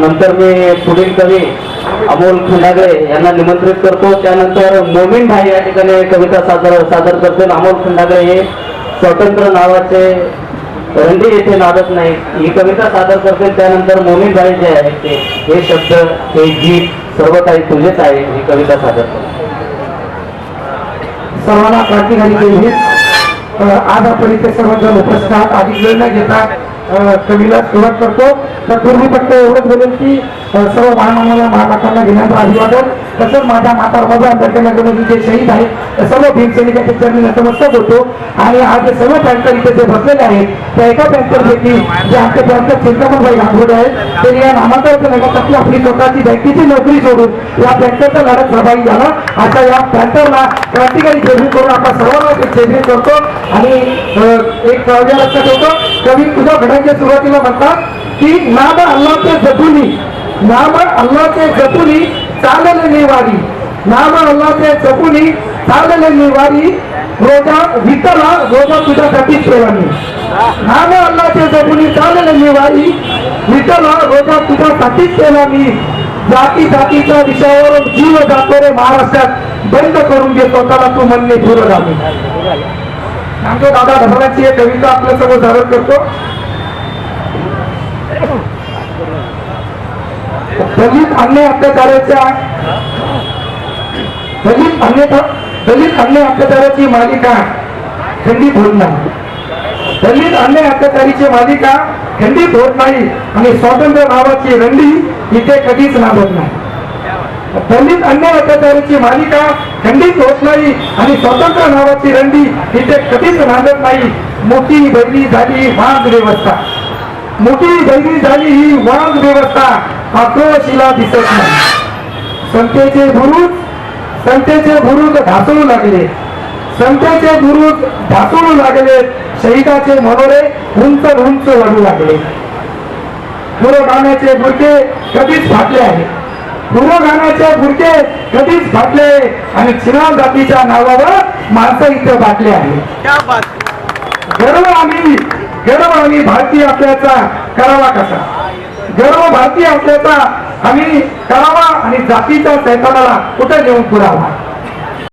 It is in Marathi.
नंतर मी पुढील कवी अमोल खंडागळे यांना निमंत्रित करतो. त्यानंतर मोमीन भाई या ठिकाणी कविता सादर सादर करतील. अमोल खंडागळे हे स्वतंत्र नावाचे रंडी येथे नादत नाही ही कविता सादर करतील. त्यानंतर मोमीन भाई जे आहेत ते हे शब्द हे गीत सर्व काही तुझेच आहे. ही कविता सादर करतो सर्वांना क्रांतिकारी जय आज आपण इथे सर्वजण उपस्थित अधिक वेळ न घेता कवीला सुरुवात करतो. तर पूर्वी फक्त एवढंच बोलेल की सर्व महामानाला महाराष्ट्राला घेण्याचं अभिवादन. तसंच माझ्या माता रमाबा आंबेडकर नगरमध्ये जे शहीद आहेत त्या सर्व भीमसैनिकांच्या चरणी नतमस्तक होतो. आणि आज जे सर्व पॅन्टर इथे जे बसलेले आहेत त्या एका पॅन्टरपैकी जे आमचे पॅन्टर चिंतामणबाई गांगोडे आहेत त्यांनी या नामांतराच्या नगरासाठी आपली स्वतःची बँकेची नोकरी सोडून या पॅन्टरचा लढत सहभागी झाला. आता या पॅन्टरला क्रांतिकारी जयभीम करून आपण सर्वांना एक करतो. आणि एक लक्षात ठेवतो. कवी तुझ्या घडांच्या सुरुवातीला म्हणतात की नाम अल्लाचे जपुनी नाम अल्लाचे जपुनी चालले निवारी. नाम अल्लाचे जपुनी चालले निवारी रोजा वितला रोजा तुझ्यासाठी सेवानी नाम अल्लाचे जपुनी चालले निवारी वितला रोजा तुझ्यासाठी सेवानी जाती जातीच्या विषयावर जीव जातो रे महाराष्ट्रात. बंद करून घे स्वतःला तू म्हणणे पुरोगामी आमच्या दादा ढबराची एक कविता आपल्यासमोर सादर करतो. दलित अन्य अत्याचाराच्या दलित अन्य दलित अन्य अत्याचाराची मालिका खंडित होत नाही. दलित अन्य अत्याचारीची मालिका खंडित होत नाही आणि स्वातंत्र्य नावाची रंडी इथे कधीच नांदत नाही. दलित अण्णा अत्याचाराची मालिका खंडित होत नाही आणि स्वतंत्र नावाची रंडी इथे कधीच नांदत नाही. मोठी बैली झाली वाघ व्यवस्था. मोठी बैली झाली ही वाघ व्यवस्था. आक्रोशीला दिसत नाही. संतेचे बुरुज संतेचे बुरुज ढासळू लागले. संतेचे बुरुज ढासळू लागले. शहीदाचे मनोरे उंच उंच वाढू लागले. पुरोगाण्याचे बुरके कधीच फाटले आहेत. पुरोगाण्याचे बुरके कधीच फाटले आणि चिनार जातीच्या नावावर माणसं इथे बाटले आहे गर्व आम्ही गर्व आम्ही भारतीय असल्याचा करावा कसा? गर्व भारतीय असल्याचा आम्ही करावा आणि जातीच्या सैतानाला कुठे नेऊन पुरावा?